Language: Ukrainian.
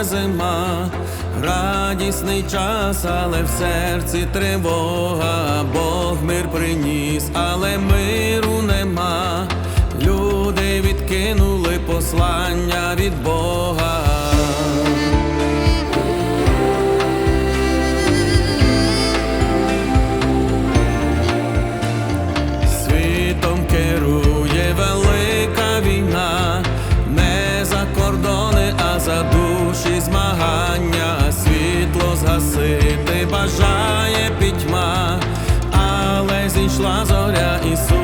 нема. Радісний час, але в серці тривога, Бог мир приніс, але миру нема. Люди відкинули послання від Бога. Бажає пітьма, але зійшла зоря Ісус.